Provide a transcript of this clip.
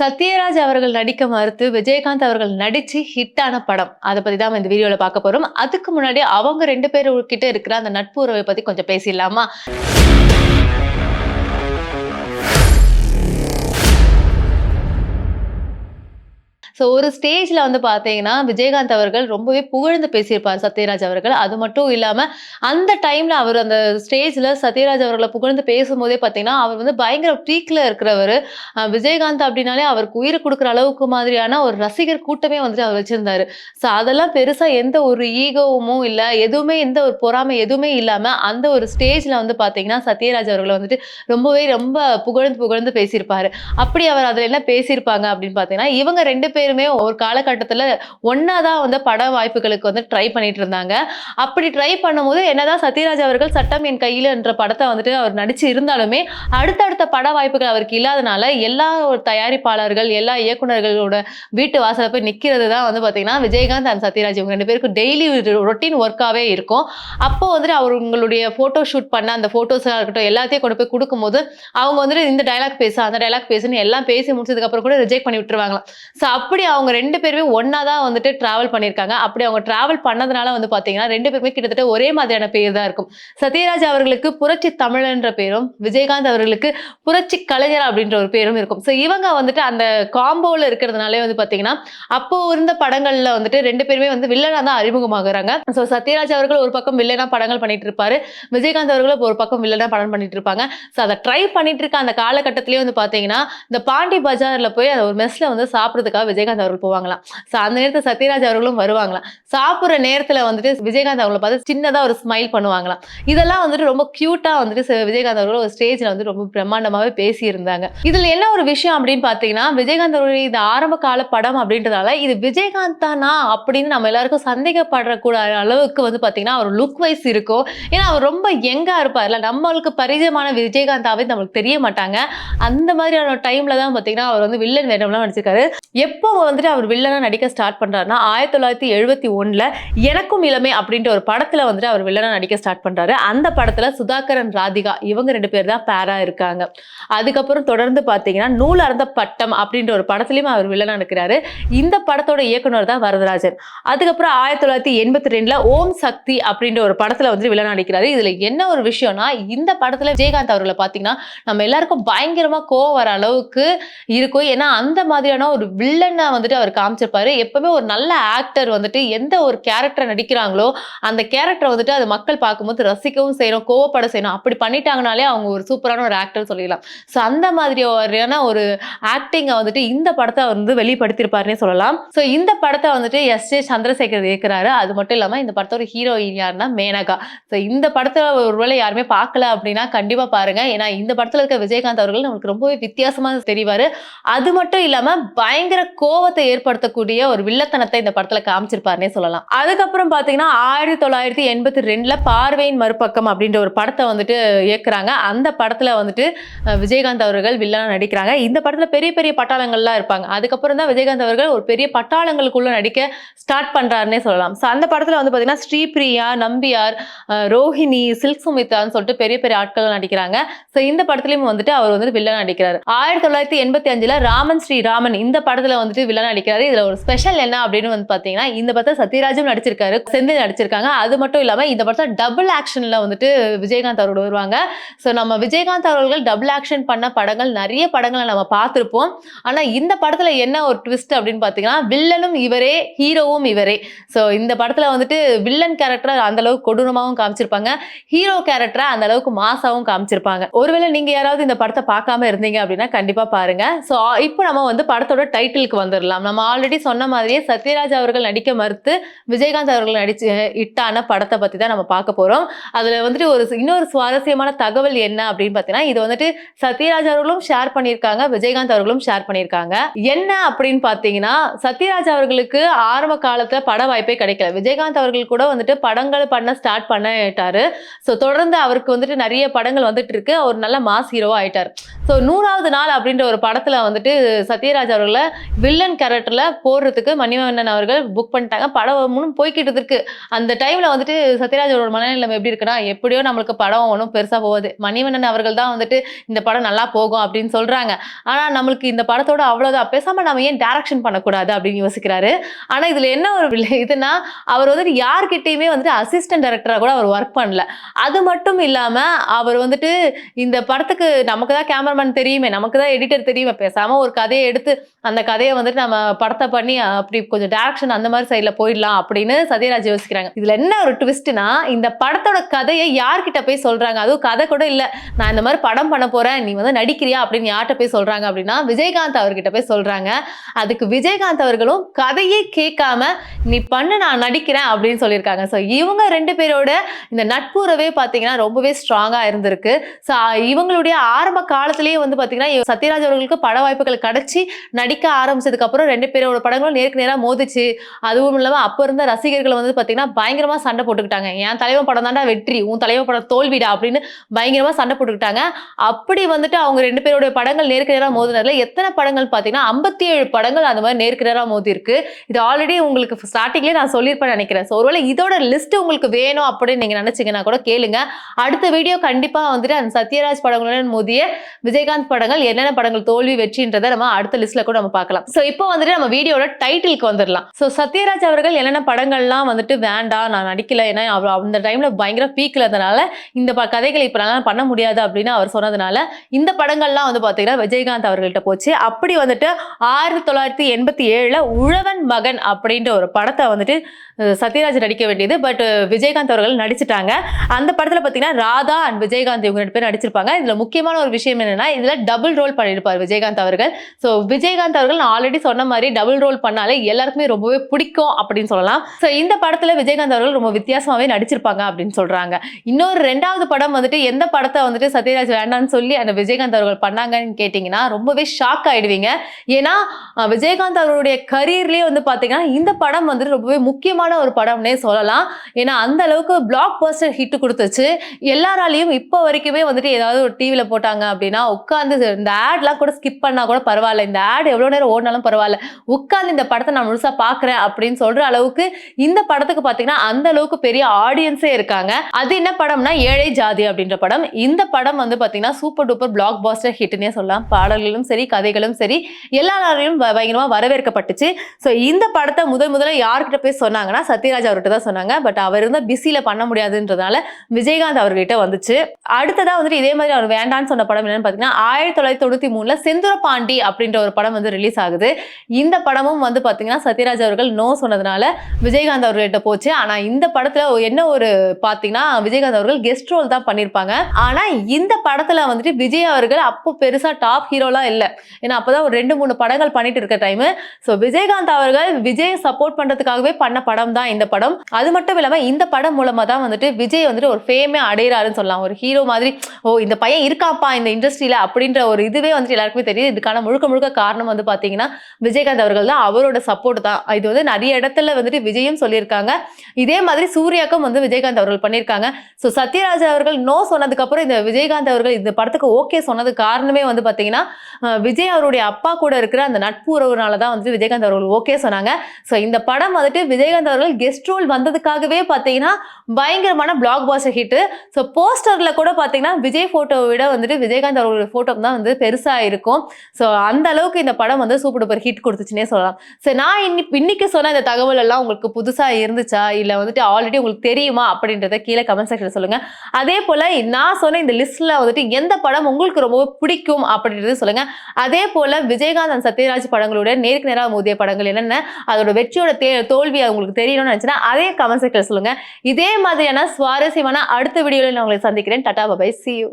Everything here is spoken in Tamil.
சத்யராஜ் அவர்கள் நடிக்க மறுத்து விஜயகாந்த் அவர்கள் நடிச்சு ஹிட்டான படம். அதை பத்தி தான் இந்த வீடியோல பார்க்க போறோம். அதுக்கு முன்னாடி அவங்க ரெண்டு பேரும் கிட்ட இருக்கிற அந்த நட்பு உறவை பத்தி கொஞ்சம் பேசிடலாமா? ஸோ ஒரு ஸ்டேஜில் வந்து பார்த்தீங்கன்னா விஜயகாந்த் அவர்கள் ரொம்பவே புகழ்ந்து பேசியிருப்பார் சத்யராஜ் அவர்கள். அது மட்டும் இல்லாமல் அந்த டைமில் அவர் அந்த ஸ்டேஜில் சத்யராஜ் அவர்களை புகழ்ந்து பேசும்போதே பார்த்தீங்கன்னா அவர் வந்து பயங்கர பீக்கில் இருக்கிறவர். விஜயகாந்த் அப்படின்னாலே அவருக்கு உயிர் கொடுக்குற அளவுக்கு மாதிரியான ஒரு ரசிகர் கூட்டமே வந்துட்டு அவர் வச்சுருந்தாரு. ஸோ அதெல்லாம் பெருசாக எந்த ஒரு ஈகோவும் இல்லை எதுவுமே எந்த ஒரு பொறாமை எதுவுமே இல்லாமல் அந்த ஒரு ஸ்டேஜில் வந்து பார்த்தீங்கன்னா சத்யராஜ் அவர்களை வந்துட்டு ரொம்பவே ரொம்ப புகழ்ந்து புகழ்ந்து பேசியிருப்பார். அப்படி அவர் அதில் என்ன பேசியிருப்பாங்க அப்படின்னு பார்த்தீங்கன்னா இவங்க ரெண்டு பேர் பேருமே ஒரு காலகட்டத்தில் ஒன்றா தான் வந்து பட வாய்ப்புகளுக்கு வந்து ட்ரை பண்ணிட்டு இருந்தாங்க. அப்படி ட்ரை பண்ணும்போது என்னதான் சத்யராஜ் அவர்கள் சட்டம் என் கையில் என்ற படத்தை வந்துட்டு அவர் நடிச்சு இருந்தாலுமே அடுத்தடுத்த பட வாய்ப்புகள் அவருக்கு இல்லாதனால எல்லா ஒரு தயாரிப்பாளர்கள் எல்லா இயக்குனர்களோட வீட்டு வாசல போய் நிற்கிறது தான் வந்து பார்த்தீங்கன்னா விஜயகாந்த் அண்ட் சத்யராஜ் இவங்க ரெண்டு பேருக்கும் டெய்லி ரொட்டீன் ஒர்க்காகவே இருக்கும். அப்போ வந்துட்டு அவர் உங்களுடைய ஃபோட்டோ ஷூட் பண்ண அந்த ஃபோட்டோஸாக இருக்கட்டும் எல்லாத்தையும் கொண்டு போய் கொடுக்கும்போது அவங்க வந்துட்டு இந்த டைலாக் பேச அந்த டைலாக் பேசுன்னு எல்லாம் பேசி முடிச்சதுக்கப்புறம் கூட ரிஜெக்ட் பண்ணி விட்டுருவாங்களாம். ஸோ அப்படி அவங்க ரெண்டு பேருமே ஒன்னா தான் வந்துட்டு டிராவல் பண்ணியிருக்காங்க? அப்படி அவங்க ட்ராவல் பண்ணதுனால வந்து பார்த்தீங்கன்னா ரெண்டு பேருமே கிட்டத்தட்ட ஒரே மாதிரியான பேர் தான் இருக்கும். சத்யராஜ் அவர்களுக்கு புரட்சி தமிழன்ற பேரும் விஜயகாந்த் அவர்களுக்கு புரட்சி கலைஞர் அப்படின்ற ஒரு பேரும் இருக்கும். ஸோ இவங்க வந்துட்டு அந்த காம்போவில் இருக்கிறதுனாலே வந்து பார்த்தீங்கன்னா அப்போ இருந்த படங்களில் வந்துட்டு ரெண்டு பேருமே வந்து வில்லனாக தான் அறிமுகமாகறாங்க. ஸோ சத்யராஜ் அவர்கள் ஒரு பக்கம் வில்லனா படங்கள் பண்ணிட்டு இருப்பாரு விஜயகாந்த் அவர்களும் ஒரு பக்கம் வில்லனா படம் பண்ணிட்டு இருப்பாங்க ஸோ அதை ட்ரை பண்ணிட்டு இருக்க அந்த காலகட்டத்திலேயே வந்து பார்த்தீங்கன்னா இந்த பாண்டி பஜாரில் போய் அந்த ஒரு மெஸ்ல வந்து சாப்பிட்றதுக்காக விஜயகாந்த் அவர்கள் போவாங்களாம் ஸோ அந்த நேரத்தில் சத்யராஜ் அவர்களும் வருவாங்களாம் சாப்பிட்ற நேரத்தில் வந்துட்டு விஜயகாந்த் அவர்களை பார்த்து சின்னதாக ஒரு ஸ்மைல் பண்ணுவாங்களாம் இதெல்லாம் வந்துட்டு ரொம்ப க்யூட்டாக வந்துட்டு விஜயகாந்த் அவர்கள் ஒரு ஸ்டேஜில் வந்து ரொம்ப பிரம்மாண்டமாகவே பேசியிருந்தாங்க. இதில் என்ன ஒரு விஷயம் அப்படின்னு பார்த்தீங்கன்னா விஜயகாந்த் அவருடைய இந்த ஆரம்ப கால படம் அப்படின்றதால இது விஜயகாந்த் தானா அப்படின்னு நம்ம எல்லாருக்கும் சந்தேகப்படக்கூட அளவுக்கு வந்து பார்த்தீங்கன்னா அவர் லுக் வைஸ் இருக்கும் ஏன்னா அவர் ரொம்ப யங்காக இருப்பார்ல நம்மளுக்கு பரிச்சயமான விஜயகாந்தாவே நம்மளுக்கு தெரிய மாட்டாங்க. அந்த மாதிரியான டைமில் தான் பார்த்தீங்கன்னா அவர் வந்து வில்லன் வேடம்லாம் நடிச்சிருக்காரு. எப்போ வந்துட்டு அவர் வில்லனா நடிக்க ஸ்டார்ட் பண்றாருன்னா ஆயிரத்தி தொள்ளாயிரத்தி எழுபத்தி ஒன்றில் எனக்கும் இளமை அப்படின்ற ஒரு படத்துல வந்துட்டு அவர் வில்லனா நடிக்க ஸ்டார்ட் பண்றாரு. அந்த படத்துல சுதாகரன் ராதிகா இவங்க ரெண்டு பேர் தான் பேரா இருக்காங்க. அதுக்கப்புறம் தொடர்ந்து பார்த்தீங்கன்னா நூல் அறந்த பட்டம் அப்படின்ற ஒரு படத்துலயும் அவர் வில்லனா நடிக்கிறாரு. இந்த படத்தோட இயக்குனர் தான் வரதராஜன். அதுக்கப்புறம் ஆயிரத்தி தொள்ளாயிரத்தி எண்பத்தி ரெண்டுல ஓம் சக்தி அப்படின்ற ஒரு படத்துல வந்துட்டு வில்லனா நடிக்கிறாரு. இதுல என்ன ஒரு விஷயம்னா இந்த படத்துல விஜயகாந்த் அவர்களை பார்த்தீங்கன்னா நம்ம எல்லாருக்கும் பயங்கரமா கோவம் வர அளவுக்கு இருக்கும். ஏன்னா அந்த மாதிரியான ஒரு வில்லன் வந்துட்டு அவர் காமிச்சிருப்பாரு. எப்பவுமே ஒரு நல்ல ஆக்டர் வந்துட்டு எந்த ஒரு கேரக்டர் நடிக்கிறாங்களோ அந்த கேரக்டரை வந்துட்டு அது மக்கள் பார்க்கும்போது ரசிக்கவும் செய்யணும் கோவப்பட செய்யணும். அப்படி பண்ணிட்டாங்கனாலே அவங்க ஒரு சூப்பரான ஒரு ஆக்டர் சொல்லிடலாம். ஸோ அந்த மாதிரியான ஒரு ஆக்டிங்கை வந்துட்டு இந்த படத்தை வந்து வெளிப்படுத்தியிருப்பாருன்னே சொல்லலாம். ஸோ இந்த படத்தை வந்துட்டு எஸ் ஜே சந்திரசேகர் இயக்குறாரு. அது மட்டும் இல்லாமல் இந்த படத்தோட ஹீரோயின் யாருன்னா மேனகா. ஸோ இந்த படத்தை ஒருவேளை யாருமே பார்க்கல அப்படின்னா கண்டிப்பாக பாருங்க. ஏன்னா இந்த படத்தில் இருக்க விஜயகாந்த் அவர்கள் நமக்கு ரொம்பவே வித்தியாசமாக தெரிவார். அது மட்டும் இல்லாமல் பயங்கர கோவத்தை ஏற்படுத்தக்கூடிய ஒரு வில்லத்தனத்தை இந்த படத்துல காமிச்சிருப்பாருன்னே சொல்லலாம். அதுக்கப்புறம் பாத்தீங்கன்னா ஆயிரத்தி தொள்ளாயிரத்தி எண்பத்தி ரெண்டுல பார்வையின் மறுபக்கம் அப்படின்ற ஒரு படத்தை வந்துட்டு இயக்குறாங்க. அந்த படத்துல வந்துட்டு விஜயகாந்த் அவர்கள் வில்லனா நடிக்கிறாங்க. இந்த படத்துல பெரிய பெரிய பட்டாளங்கள்லாம் இருப்பாங்க. அதுக்கப்புறம் தான் விஜயகாந்த் அவர்கள் ஒரு பெரிய பட்டாளங்களுக்குள்ள நடிக்க ஸ்டார்ட் பண்றாருன்னே சொல்லலாம். ஸோ அந்த படத்துல வந்து பாத்தீங்கன்னா ஸ்ரீபிரியா நம்பியார் ரோஹிணி சில்க் சுமிதான்னு சொல்லிட்டு பெரிய பெரிய ஆட்கள் நடிக்கிறாங்க. ஸோ இந்த படத்துலயும் வந்துட்டு அவர் வந்து வில்லன் நடிக்கிறாரு. ஆயிரத்தி தொள்ளாயிரத்தி எண்பத்தி அஞ்சுல ராமன் ஸ்ரீராமன் இந்த படத்துல வந்துட்டு வில்லன் நடிக்கிறாரு. இதுல ஒரு ஸ்பெஷல் என்ன அப்படின்னு வந்து பாத்தீங்கன்னா இந்த படத்தை சத்யராஜும் நடிச்சிருக்காரு செந்தில் நடிச்சிருக்காங்க. அது மட்டும் இல்லாம இந்த படத்தை டபுள் ஆக்ஷன்ல வந்துட்டு விஜயகாந்த் அவரோட வருவாங்க. ஸோ நம்ம விஜயகாந்த் அவர்கள் டபுள் ஆக்ஷன் பண்ண படங்கள் நிறைய படங்களை நம்ம பார்த்திருப்போம். ஆனா இந்த படத்துல என்ன ஒரு ட்விஸ்ட் அப்படின்னு பாத்தீங்கன்னா வில்லனும் இவரே ஹீரோவும் இவரே. ஸோ இந்த படத்துல வந்துட்டு வில்லன் கேரக்டர் அந்த அளவுக்கு கொடூரமாகவும் காமிச்சிருப்பாங்க. ஹீரோ கேரக்டரை அந்த அளவுக்கு மாசாவும் காமிச்சிருப்பாங்க. ஒருவேளை நீங்க யாராவது இந்த படத்தை பார்க்காம இருந்தீங்க அப்படின்னா கண்டிப்பா பாருங்க. ஸோ இப்போ நம்ம வந்து படத்தோட டைட்டிலுக்கு வந்துடலாம் நம்ம ஆல்ரெடி சொன்ன மாதிரியே சத்யராஜ் அவர்கள் நடிக்க மறுத்து விஜயகாந்த் அவர்கள் நடிச்சு இட்டான படத்தை பத்தி தான் நம்ம பார்க்க போறோம். அதுல வந்துட்டு ஒரு இன்னொரு சுவாரஸ்யமான தகவல் என்ன அப்படின்னு பார்த்தீங்கன்னா இது வந்துட்டு சத்யராஜ் அவர்களும் ஷேர் பண்ணியிருக்காங்க விஜயகாந்த் அவர்களும் ஷேர் பண்ணியிருக்காங்க. என்ன அப்படின்னு பார்த்தீங்கன்னா சத்யராஜ் அவர்களுக்கு ஆரம்ப காலத்துல பட வாய்ப்பே கிடைக்கல. விஜயகாந்த் அவர்கள் கூட வந்துட்டு படங்கள் பண்ண ஸ்டார்ட் பண்ணிட்டாரு. ஸோ தொடர்ந்து அவருக்கு வந்துட்டு நிறைய படங்கள் வந்துட்டு இருக்கு. அவர் நல்ல மாஸ் ஹீரோவா ஆயிட்டார். ஸோ நூறாவது நாள் அப்படின்ற ஒரு படத்துல வந்துட்டு சத்யராஜ் அவர்களை வில்ல வில்லன் கேரக்டர்ல போடுறதுக்கு மணிவண்ணன் அவர்கள் புக் பண்ணிட்டாங்க. படம் முன்னும் போய்கிட்டு இருக்கு. அந்த டைம்ல வந்துட்டு சத்யராஜோட அவரோட மனநிலைமை எப்படி இருக்குன்னா எப்படியோ நம்மளுக்கு படம் ஒன்றும் பெருசா போகுது. மணிவண்ணன் அவர்கள் தான் வந்துட்டு இந்த படம் நல்லா போகும் அப்படின்னு சொல்றாங்க. ஆனா நம்மளுக்கு இந்த படத்தோட அவ்வளவுதான். பேசாம நம்ம ஏன் டேரக்ஷன் பண்ணக்கூடாது அப்படின்னு யோசிக்கிறாரு. ஆனா இதுல என்ன ஒரு இதுனா அவர் வந்துட்டு யார்கிட்டயுமே வந்துட்டு அசிஸ்டன்ட் டைரக்டரா கூட அவர் ஒர்க் பண்ணல. அது மட்டும் இல்லாம அவர் வந்துட்டு இந்த படத்துக்கு நமக்கு தான் கேமராமேன் தெரியுமே நமக்கு தான் எடிட்டர் தெரியுமே. பேசாம ஒரு கதையை எடுத்து அந்த கதையை வந்து வந்துட்டு நம்ம படத்தை பண்ணி அப்படி கொஞ்சம் டேரக்ஷன் அந்த மாதிரி சைடில் போயிடலாம் அப்படின்னு சத்யராஜ் யோசிக்கிறாங்க. இதில் என்ன ஒரு ட்விஸ்ட்னா இந்த படத்தோட கதையை யார்கிட்ட போய் சொல்கிறாங்க அதுவும் கதை கூட இல்லை. நான் இந்த மாதிரி படம் பண்ண போகிறேன் நீ வந்து நடிக்கிறியா அப்படின்னு யார்கிட்ட போய் சொல்கிறாங்க அப்படின்னா விஜயகாந்த் அவர்கிட்ட போய் சொல்கிறாங்க அதுக்கு விஜயகாந்த் அவர்களும் கதையே கேட்காம நீ பண்ணு நான் நடிக்கிறேன் அப்படின்னு சொல்லியிருக்காங்க. ஸோ இவங்க ரெண்டு பேரோட இந்த நட்புறவே பார்த்தீங்கன்னா ரொம்பவே ஸ்ட்ராங்காக இருந்திருக்கு. ஸோ இவங்களுடைய ஆரம்ப காலத்திலேயே வந்து பார்த்தீங்கன்னா சத்யராஜ் அவர்களுக்கு பட வாய்ப்புகள் கிடச்சி நடிக்க ஆரம்பிச்சு அப்புறம் ரெண்டு பேரோட படங்களும் நேருக்கு நேராக மோதிச்சு. அதுவும் இல்லாமல் அப்போ இருந்த ரசிகர்கள் வந்து பார்த்தீங்கன்னா பயங்கரமாக சண்டை போட்டுக்கிட்டாங்க. என் தலைவன் படம் தாண்டா வெற்றி உன் தலைவன் படம் தோல்விடா அப்படின்னு பயங்கரமாக சண்டை போட்டுக்கிட்டாங்க. அப்படி வந்துட்டு அவங்க ரெண்டு பேருடைய படங்கள் நேருக்கு நேராக மோதினதுல எத்தனை படங்கள் பார்த்தீங்கன்னா ஐம்பத்தி ஏழு படங்கள் அந்த மாதிரி நேருக்கு நேராக மோதி இருக்கு இது ஆல்ரெடி உங்களுக்கு ஸ்டார்டிங்லேயே நான் சொல்லியிருப்பேன் நினைக்கிறேன். ஸோ ஒருவேளை இதோட லிஸ்ட் உங்களுக்கு வேணும் அப்படின்னு நீங்க நினைச்சீங்கன்னா கூட கேளுங்க. அடுத்த வீடியோ கண்டிப்பா வந்துட்டு அந்த சத்யராஜ் படங்களுடன் மோதிய விஜயகாந்த் படங்கள் என்னென்ன படங்கள் தோல்வி வெற்றின்றதை நம்ம அடுத்த லிஸ்ட்ல கூட நம்ம பார்க்கலாம். ஸோ இப்போ வந்துட்டு நம்ம வீடியோட டைட்டிலுக்கு வந்துடலாம் ஸோ சத்யராஜ் அவர்கள் என்னென்ன படங்கள்லாம் வந்துட்டு வேண்டாம் நான் நடிக்கல ஏன்னா அவர் அந்த டைம்ல பயங்கர பீக்ல இருந்தனால இந்த ப- கதைகளை இப்போ நல்லா பண்ண முடியாது அப்படின்னு அவர் சொன்னதுனால இந்த படங்கள்லாம் வந்து பார்த்தீங்கன்னா விஜயகாந்த் அவர்கள்ட்ட போச்சு. அப்படி வந்துட்டு ஆயிரத்தி தொள்ளாயிரத்தி எண்பத்தி ஏழில் உழவன் மகன் அப்படின்ற ஒரு படத்தை வந்துட்டு சத்யராஜ் நடிக்க வேண்டியது. பட் விஜயகாந்த் அவர்கள் நடிச்சிட்டாங்க. அந்த படத்தில் பார்த்தீங்கன்னா ராதா அண்ட் விஜயகாந்த் இவங்க ரெண்டு பேர் நடிச்சிருப்பாங்க. இதில் முக்கியமான ஒரு விஷயம் என்னென்னா இதில் டபுள் ரோல் பண்ணியிருப்பார் விஜயகாந்த் அவர்கள். ஸோ விஜயகாந்த் அவர்கள் ஆல்ரெடி ஆல்ரெடி சொன்ன மாதிரி டபுள் ரோல் பண்ணாலே எல்லாருக்குமே ரொம்பவே பிடிக்கும் அப்படின்னு சொல்லலாம். ஸோ இந்த படத்தில் விஜயகாந்த் அவர்கள் ரொம்ப வித்தியாசமாகவே நடிச்சிருப்பாங்க அப்படின்னு சொல்கிறாங்க இன்னொரு ரெண்டாவது படம் வந்துட்டு எந்த படத்தை வந்துட்டு சத்யராஜ் வேண்டாம்னு சொல்லி அந்த விஜயகாந்த் அவர்கள் பண்ணாங்கன்னு கேட்டிங்கன்னா ரொம்பவே ஷாக் ஆகிடுவீங்க ஏன்னா விஜயகாந்த் அவருடைய கரியர்லேயே வந்து பார்த்தீங்கன்னா இந்த படம் வந்துட்டு ரொம்பவே முக்கியமான ஒரு படம்னே சொல்லலாம். ஏன்னா அந்த அளவுக்கு பிளாக் பஸ்டர் ஹிட் கொடுத்துச்சு. எல்லாராலையும் இப்போ வரைக்குமே வந்துட்டு ஏதாவது ஒரு டிவியில் போட்டாங்க அப்படின்னா உட்காந்து இந்த ஆட்லாம் கூட ஸ்கிப் பண்ணால் கூட பரவாயில்ல. இந்த ஆட் எவ்வளோ நேரம் ஓடினாலும் பரவாயில்ல. உட்காந்து இந்த படத்தை நான் முழுசா பார்க்குறேன் அப்படின்னு சொல்ற அளவுக்கு இந்த படத்துக்கு பார்த்தீங்கன்னா அந்த அளவுக்கு பெரிய ஆடியன்ஸே இருக்காங்க. அது என்ன படம்னா ஏழை ஜாதி அப்படின்ற படம். இந்த படம் வந்து பார்த்தீங்கன்னா சூப்பர் டூப்பர் பிளாக் பாஸ்டர் ஹிட்னே சொல்லலாம். பாடல்களும் சரி கதைகளும் சரி எல்லாராலையும் பயங்கரமா வரவேற்கப்பட்டுச்சு. ஸோ இந்த படத்தை முதல் முதல்ல யார்கிட்ட போய் சொன்னாங்கன்னா சத்யராஜ் அவர்கிட்ட தான் சொன்னாங்க. பட் அவர் இருந்த பிஸியில பண்ண முடியாதுன்றதால விஜயகாந்த் அவர்கிட்ட வந்துச்சு. அடுத்ததா வந்துட்டு இதே மாதிரி அவர் வேண்டான்னு சொன்ன படம் என்னன்னு பார்த்தீங்கன்னா ஆயிரத்தி தொள்ளாயிரத்தி தொண்ணூத்தி மூணுல செந்துர பாண்டி அப்படின்ற ஒரு படம் வந்து ரிலீஸ் ஆகுது. இந்த படமும் வந்து பார்த்தீங்கன்னா சத்யராஜ் அவர்கள் நோ சொன்னதுனால விஜயகாந்த் அவர்கள்ட்ட போச்சு. ஆனால் இந்த படத்தில் என்ன ஒரு பார்த்தீங்கன்னா விஜயகாந்த் அவர்கள் கெஸ்ட் ரோல் தான் பண்ணியிருப்பாங்க ஆனால் இந்த படத்தில் வந்துட்டு விஜய் அவர்கள் அப்போ பெருசாக டாப் ஹீரோலாம் இல்லை. ஏன்னா அப்பதான் ஒரு ரெண்டு மூணு படங்கள் பண்ணிட்டு இருக்க டைமு ஸோ விஜயகாந்த் அவர்கள் விஜய் சப்போர்ட் பண்ணுறதுக்காகவே பண்ண படம் தான் இந்த படம். அது மட்டும் இல்லாமல் இந்த படம் மூலமாக தான் வந்துட்டு விஜய் வந்துட்டு ஒரு ஃபேமே அடையிறாருன்னு சொல்லலாம். ஒரு ஹீரோ மாதிரி ஓ இந்த பையன் இருக்காப்பா இந்த இண்டஸ்ட்ரியில் அப்படின்ற ஒரு இதுவே வந்துட்டு எல்லாருக்குமே தெரியுது. இதுக்கான முழுக்க முழுக்க காரணம் வந்து பார்த்தீங்கன்னா விஜயகாந்த் அவர்கள் தான் அவரோட சப்போர்ட் தான். இது வந்து நிறைய இடத்துல வந்துட்டு விஜயும் சொல்லியிருக்காங்க. இதே மாதிரி சூர்யாக்கும் வந்து விஜயகாந்த் அவர்கள் பண்ணியிருக்காங்க. ஸோ சத்யராஜ் அவர்கள் நோ சொன்னதுக்கு அப்புறம் இந்த விஜயகாந்த் அவர்கள் இந்த படத்துக்கு ஓகே சொன்னது காரணமே வந்து பார்த்தீங்கன்னா விஜய் அவருடைய அப்பா கூட இருக்கிற அந்த நட்பு உறவுனால தான் வந்துட்டு விஜயகாந்த் அவர்கள் ஓகே சொன்னாங்க. ஸோ இந்த படம் வந்துட்டு விஜயகாந்த் அவர்கள் கெஸ்ட் ரோல் வந்ததுக்காகவே பார்த்தீங்கன்னா பயங்கரமான பிளாக் பாஸ்டர் ஹிட்டு ஸோ போஸ்டரில் கூட பார்த்தீங்கன்னா விஜய் ஃபோட்டோவை விட வந்துட்டு விஜயகாந்த் அவர்களுடைய ஃபோட்டோ தான் வந்து பெருசாக இருக்கும். ஸோ அந்த அளவுக்கு இந்த படம் வந்து சூப்பர் சூப்பர் ஹிட் கொடுத்துச்சுன்னே சொல்லலாம். சரி நான் இன்னி இன்னைக்கு சொன்ன இந்த தகவல் எல்லாம் உங்களுக்கு புதுசாக இருந்துச்சா? இல்லை வந்துட்டு ஆல்ரெடி உங்களுக்கு தெரியுமா? அப்படின்றத கீழே கமெண்ட் செக்ஷனில் சொல்லுங்கள் அதே போல் நான் சொன்ன இந்த லிஸ்ட்டில் வந்துட்டு எந்த படம் உங்களுக்கு ரொம்ப பிடிக்கும் அப்படின்றது சொல்லுங்கள் அதே போல் விஜயகாந்த் and சத்யராஜ் படங்களோட நேருக்கு நேராக மோதிய படங்கள் என்னென்ன அதோட வெற்றியோட தே தோல்வி உங்களுக்கு தெரியணும்னு நினச்சினா அதே கமெண்ட் செக்ஷனில் சொல்லுங்கள் இதே மாதிரியான சுவாரஸ்யமான அடுத்த வீடியோவில் நான் உங்களை சந்திக்கிறேன். Tata bye bye C you